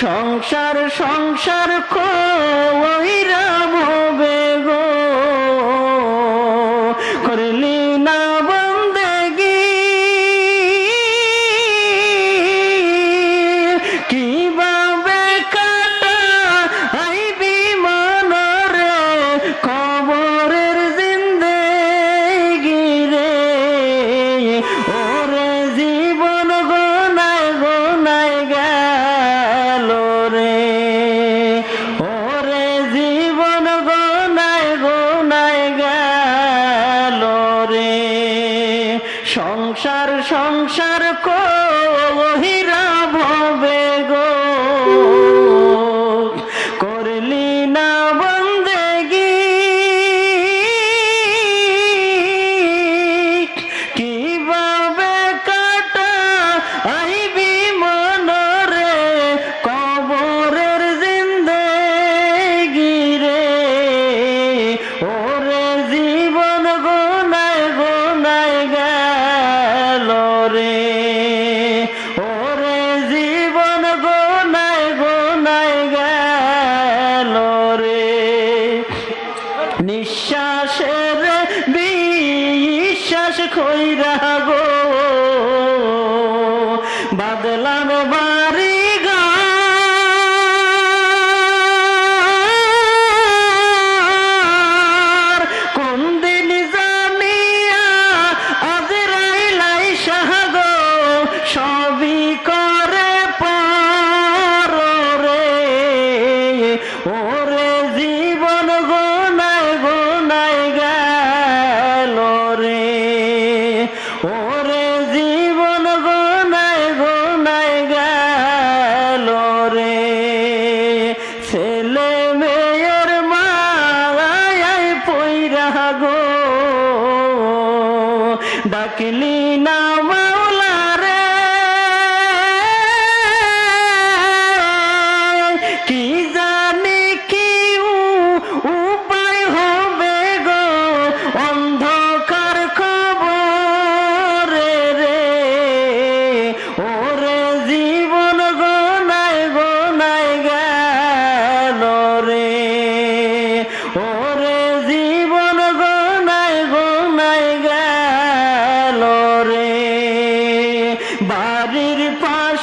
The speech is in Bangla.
সংসার সংসার কইরা হবে গো সংসার সংসার কর। খৈরা গো বাদলা গো ডাকলি না